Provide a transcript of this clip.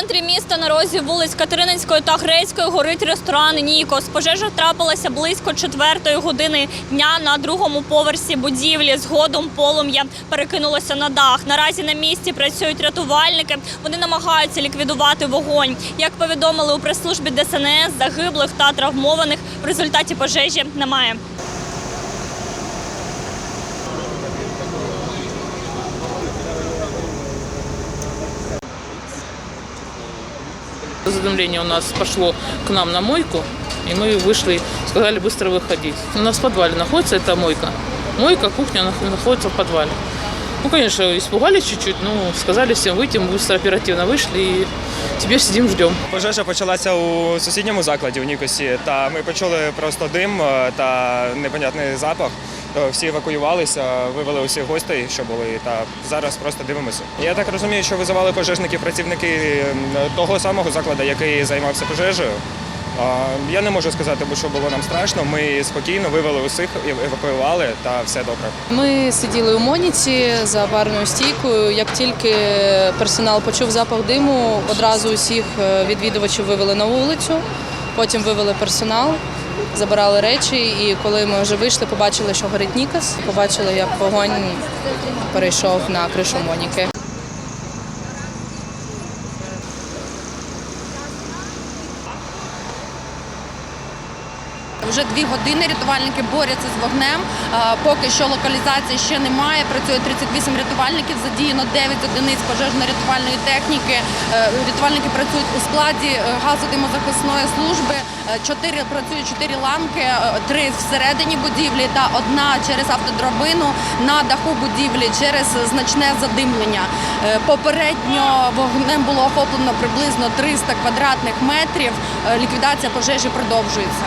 центрі міста на розі вулиць Катерининської та Грецької горить ресторан Нікос. Пожежа трапилася близько четвертої години дня на другому поверсі будівлі. Згодом полум'я перекинулося на дах. Наразі на місці працюють рятувальники. Вони намагаються ліквідувати вогонь. Як повідомили у прес-службі ДСНС, загиблих та травмованих в результаті пожежі немає. Задымление у нас пошло к нам на мойку, и мы вышли, сказали быстро выходить. У нас в подвале находится эта мойка. Мойка, кухня нах- находится в подвале. Ну, конечно, испугались чуть-чуть, ну, сказали всем выйти, мы быстро оперативно вышли, и теперь сидим, ждем. Пожежа почалася у сусідньому закладі у Нікосі, та ми почули просто дим е, та непонятний запах. Е, Всі евакуювалися, вивели усіх гостей, що були, та зараз просто дивимося. Я так розумію, що визивали пожежники працівники того самого закладу, який займався пожежею. Я не можу сказати, бо що було нам страшно. Ми спокійно вивели усіх, евакуювали та все добре. Ми сиділи у Моніці за барною стійкою. Як тільки персонал почув запах диму, одразу усіх е, відвідувачів вивели на вулицю, потім вивели персонал, забирали речі. І коли ми вже вийшли, побачили, що горить Нікас, побачили, як вогонь перейшов на кришу Моніки. Вже дві години рятувальники борються з вогнем. Е, Поки що локалізації ще немає. Працює 38 рятувальників, задіяно 9 одиниць пожежно-рятувальної техніки. Е, Рятувальники працюють у складі е, газодимозахисної служби. Е, Чотири працюють чотири ланки, е, три всередині будівлі та одна через автодрабину на даху будівлі через значне задимлення. Е, Попередньо вогнем було охоплено приблизно 300 квадратних метрів. Ліквідація пожежі продовжується.